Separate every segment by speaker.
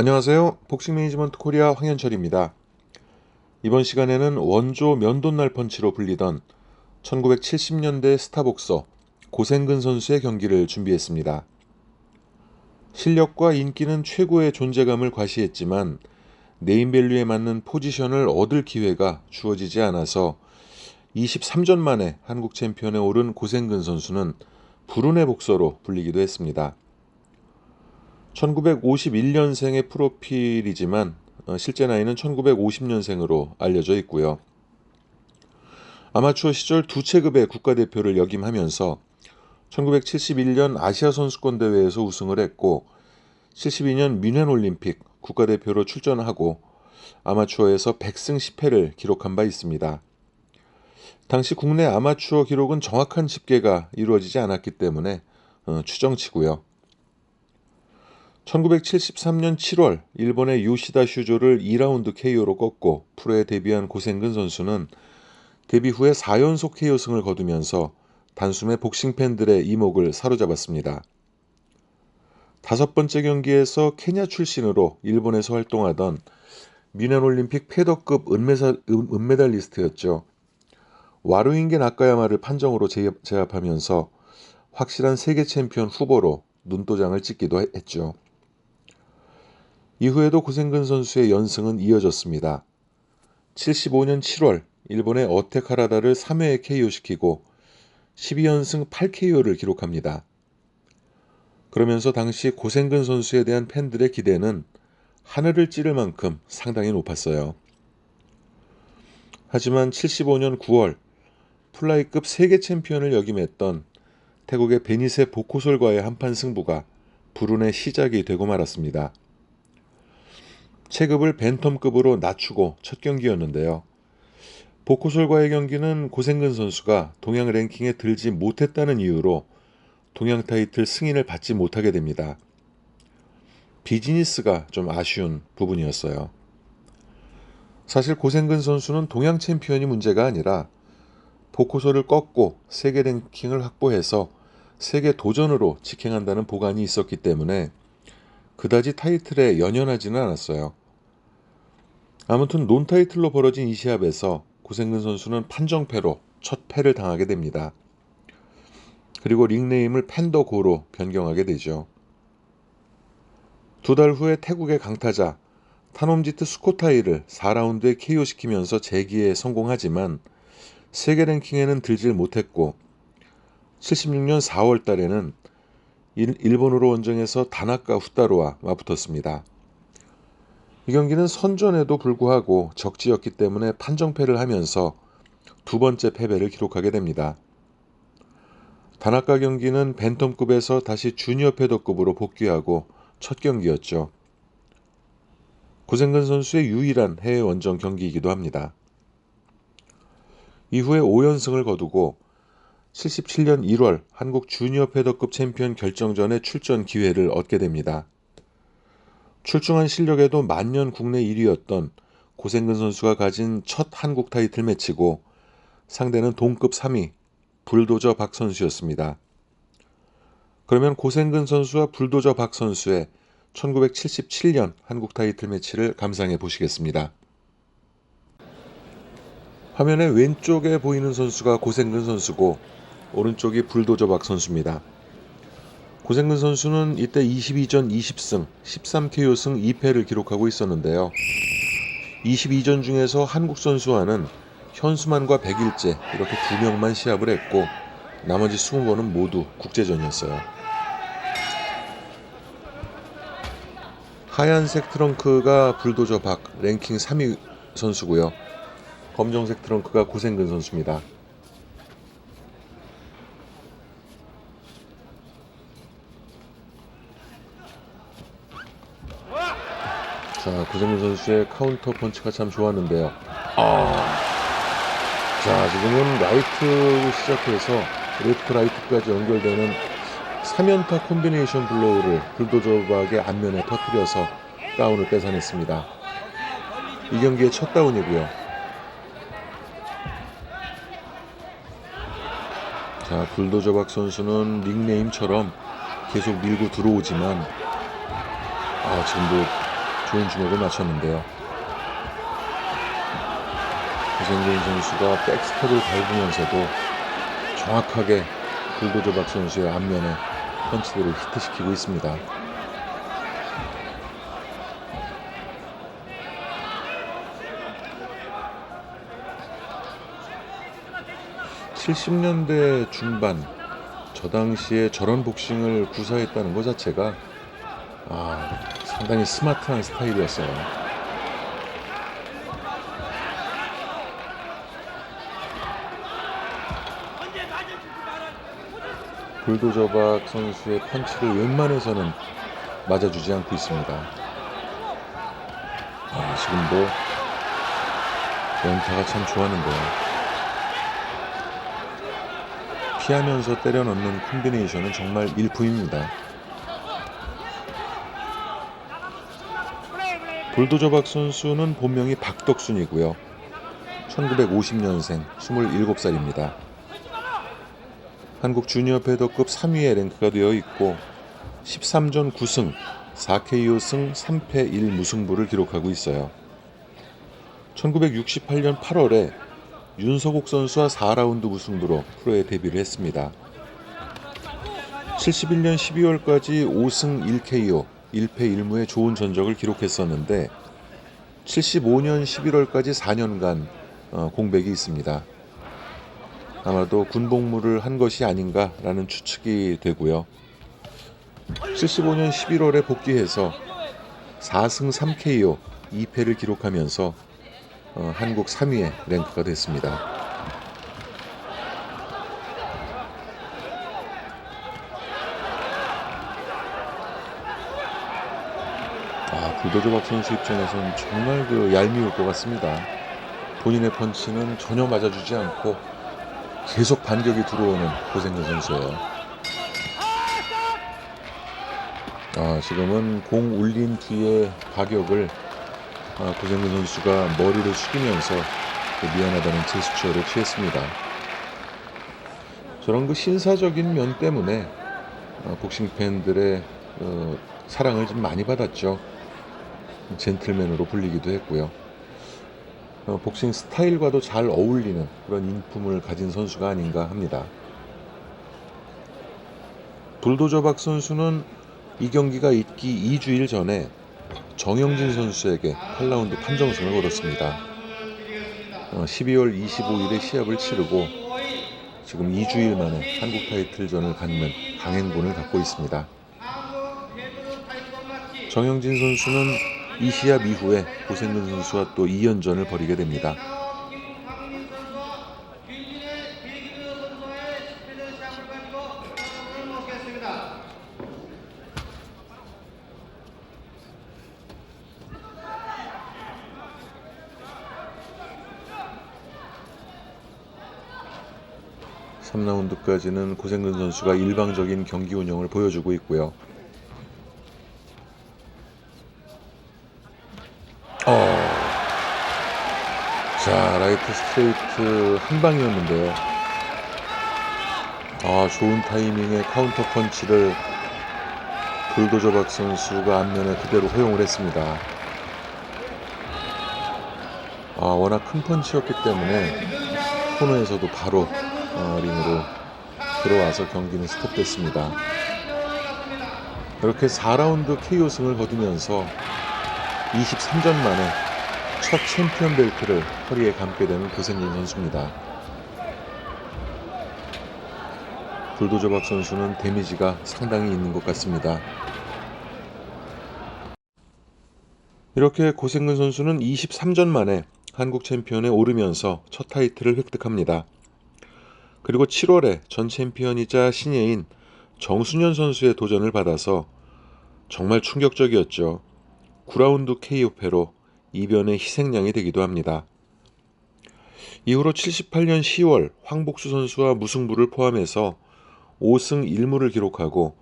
Speaker 1: 안녕하세요. 복싱 매니지먼트 코리아 황현철입니다. 이번 시간에는 원조 면돈날 펀치로 불리던 1970년대 스타복서 고생근 선수의 경기를 준비했습니다. 실력과 인기는 최고의 존재감을 과시했지만 네임밸류에 맞는 포지션을 얻을 기회가 주어지지 않아서 23전 만에 한국 챔피언에 오른 고생근 선수는 불운의 복서로 불리기도 했습니다. 1951년생의 프로필이지만 어, 실제 나이는 1950년생으로 알려져 있고요. 아마추어 시절 두 체급의 국가대표를 역임하면서 1971년 아시아 선수권 대회에서 우승을 했고 72년 뮌헨 올림픽 국가대표로 출전하고 아마추어에서 100승 10패를 기록한 바 있습니다. 당시 국내 아마추어 기록은 정확한 집계가 이루어지지 않았기 때문에 어, 추정치고요. 1973년 7월 일본의 요시다 슈조를 2라운드 KO로 꺾고 프로에 데뷔한 고생근 선수는 데뷔 후에 4연속 KO승을 거두면서 단숨에 복싱 팬들의 이목을 사로잡았습니다. 다섯 번째 경기에서 케냐 출신으로 일본에서 활동하던 뮌헨 올림픽 패더급 은메사, 은- 은메달 리스트였죠. 와루인게 나카야마를 판정으로 제압- 제압하면서 확실한 세계 챔피언 후보로 눈도장을 찍기도 했- 했죠. 이후에도 고생근 선수의 연승은 이어졌습니다. 75년 7월 일본의 어테카라다를 3회에 KO시키고 12연승 8KO를 기록합니다. 그러면서 당시 고생근 선수에 대한 팬들의 기대는 하늘을 찌를 만큼 상당히 높았어요. 하지만 75년 9월 플라이급 세계 챔피언을 역임했던 태국의 베니세 보코솔과의 한판 승부가 불운의 시작이 되고 말았습니다. 체급을 벤텀급으로 낮추고 첫 경기였는데요. 보코솔과의 경기는 고생근 선수가 동양 랭킹에 들지 못했다는 이유로 동양 타이틀 승인을 받지 못하게 됩니다. 비즈니스가 좀 아쉬운 부분이었어요. 사실 고생근 선수는 동양 챔피언이 문제가 아니라 보코솔을 꺾고 세계 랭킹을 확보해서 세계 도전으로 직행한다는 보관이 있었기 때문에 그다지 타이틀에 연연하지는 않았어요. 아무튼 논 타이틀로 벌어진 이 시합에서 고생근 선수는 판정패로 첫 패를 당하게 됩니다. 그리고 닉네임을 팬더고로 변경하게 되죠. 두 달 후에 태국의 강타자 타놈지트 스코타이를 4라운드에 KO시키면서 재기에 성공하지만 세계 랭킹에는 들질 못했고 76년 4월 달에는 일- 일본으로 원정해서 다나카 후타로와 맞붙었습니다. 이 경기는 선전에도 불구하고 적지였기 때문에 판정패를 하면서 두 번째 패배를 기록하게 됩니다. 다나카 경기는 벤텀급에서 다시 주니어 패더급으로 복귀하고 첫 경기였죠. 고생근 선수의 유일한 해외 원정 경기이기도 합니다. 이후에 5연승을 거두고 77년 1월 한국 주니어 패더급 챔피언 결정전에 출전 기회를 얻게 됩니다. 출중한 실력에도 만년 국내 1위였던 고생근 선수가 가진 첫 한국 타이틀 매치고 상대는 동급 3위 불도저 박 선수였습니다. 그러면 고생근 선수와 불도저 박 선수의 1977년 한국 타이틀 매치를 감상해 보시겠습니다. 화면의 왼쪽에 보이는 선수가 고생근 선수고 오른쪽이 불도저 박 선수입니다. 고생근 선수는 이때 22전 20승, 13KO승 2패를 기록하고 있었는데요. 22전 중에서 한국 선수와는 현수만과 백일재 이렇게 두 명만 시합을 했고 나머지 20번은 모두 국제전이었어요. 하얀색 트렁크가 불도저 박 랭킹 3위 선수고요. 검정색 트렁크가 고생근 선수입니다. 자, 고생근 선수의 카운터 펀치가 참 좋았는데요. 아. 자, 지금은 라이트 시작해서 레프트 라이트까지 연결되는 3연타 콤비네이션 블로우를 불도저박의 앞면에 터뜨려서 다운을 뺏어냈습니다. 이 경기의 첫 다운이고요. 자, 불도저박 선수는 닉네임처럼 계속 밀고 들어오지만 아, 지금도 좋은 주먹을 맞췄는데요. 고생근 선수가 백스텝을 밟으면서도 정확하게 불도저 박 선수의 앞면에 펀치들을 히트시키고 있습니다. (70년대) 중반 저 당시에 저런 복싱을 구사했다는 것 자체가 아 상당히 스마트한 스타일이었어요. 불도저박 선수의 펀치를 웬만해서는 맞아주지 않고 있습니다. 아, 지금도 연타가 참 좋았는데요. 피하면서 때려 넣는 콤비네이션은 정말 일품입니다. 불도저 박 선수는 본명이 박덕순이고요. 1950년생 27살입니다. 한국 주니어 패더급 3위에 랭크가 되어 있고 13전 9승 4KO 승 3패 1무승부를 기록하고 있어요. 1968년 8월에 윤서국 선수와 4라운드 무승부로 프로에 데뷔를 했습니다. 71년 12월까지 5승 1KO 1패 1무의 좋은 전적을 기록했었는데 75년 11월까지 4년간 어, 공백이 있습니다. 아마도 군복무를 한 것이 아닌가라는 추측이 되고요. 75년 11월에 복귀해서 4승 3KO 2패를 기록하면서 어, 한국 3위에 랭크가 됐습니다. 아, 불도저박 선수 입장에서는 정말 그 얄미울 것 같습니다. 본인의 펀치는 전혀 맞아주지 않고 계속 반격이 들어오는 고생근 선수예요. 아, 지금은 공 울린 뒤에 가격을 아, 고생근 선수가 머리를 숙이면서 그 미안하다는 제스처를 취했습니다. 저런 그 신사적인 면 때문에 아, 복싱 팬들의 어, 사랑을 좀 많이 받았죠. 젠틀맨으로 불리기도 했고요. 어, 복싱 스타일과도 잘 어울리는 그런 인품을 가진 선수가 아닌가 합니다. 불도저 박 선수는 이 경기가 있기 2주일 전에 정영진 선수에게 8라운드 판정승을 거뒀습니다. 어, 12월 25일에 시합을 치르고 지금 2주일 만에 한국 타이틀전을 갖는 강행군을 갖고 있습니다. 정영진 선수는 이 시합 이후에 고생근 선수와 또 2연전을 벌이게 됩니다. 삼라운드까지는 고생근 선수가 일방적인 경기 운영을 보여주고 있고요. 자, 라이트 스트레이트 한 방이었는데요. 아, 좋은 타이밍의 카운터 펀치를 불도저 박 선수가 앞면에 그대로 허용을 했습니다. 아, 워낙 큰 펀치였기 때문에 코너에서도 바로 어, 링으로 들어와서 경기는 스톱됐습니다. 이렇게 4라운드 KO승을 거두면서 23전 만에 첫 챔피언 벨트를 허리에 감게 되는 고생진 선수입니다. 불도저 박 선수는 데미지가 상당히 있는 것 같습니다. 이렇게 고생근 선수는 23전 만에 한국 챔피언에 오르면서 첫 타이틀을 획득합니다. 그리고 7월에 전 챔피언이자 신예인 정순현 선수의 도전을 받아서 정말 충격적이었죠. 9라운드 KO패로 이변의 희생양이 되기도 합니다. 이후로 78년 10월 황복수 선수와 무승부를 포함해서 5승 1무를 기록하고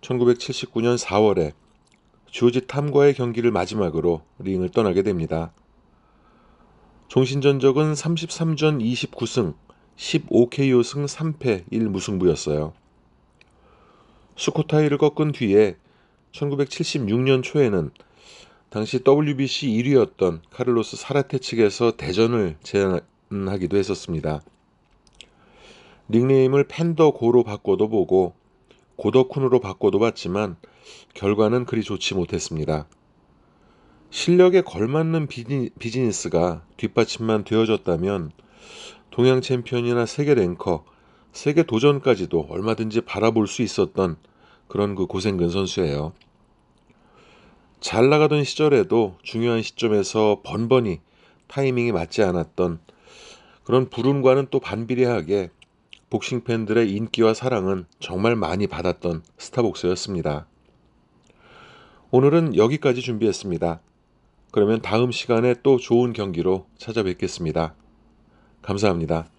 Speaker 1: 1979년 4월에 조지 탐과의 경기를 마지막으로 링을 떠나게 됩니다. 종신 전적은 33전 29승 15KO 승 3패 1무승부였어요. 스코타이를 꺾은 뒤에 1976년 초에는 당시 WBC 1위였던 카를로스 사라테 측에서 대전을 제안하기도 했었습니다. 닉네임을 팬더 고로 바꿔도 보고 고더쿤으로 바꿔도 봤지만 결과는 그리 좋지 못했습니다. 실력에 걸맞는 비즈니, 비즈니 스가 뒷받침만 되어졌다면 동양 챔피언이나 세계 랭커, 세계 도전까지도 얼마든지 바라볼 수 있었던 그런 그 고생근 선수예요. 잘 나가던 시절에도 중요한 시점에서 번번이 타이밍이 맞지 않았던 그런 불운과는 또 반비례하게 복싱 팬들의 인기와 사랑은 정말 많이 받았던 스타복서였습니다. 오늘은 여기까지 준비했습니다. 그러면 다음 시간에 또 좋은 경기로 찾아뵙겠습니다. 감사합니다.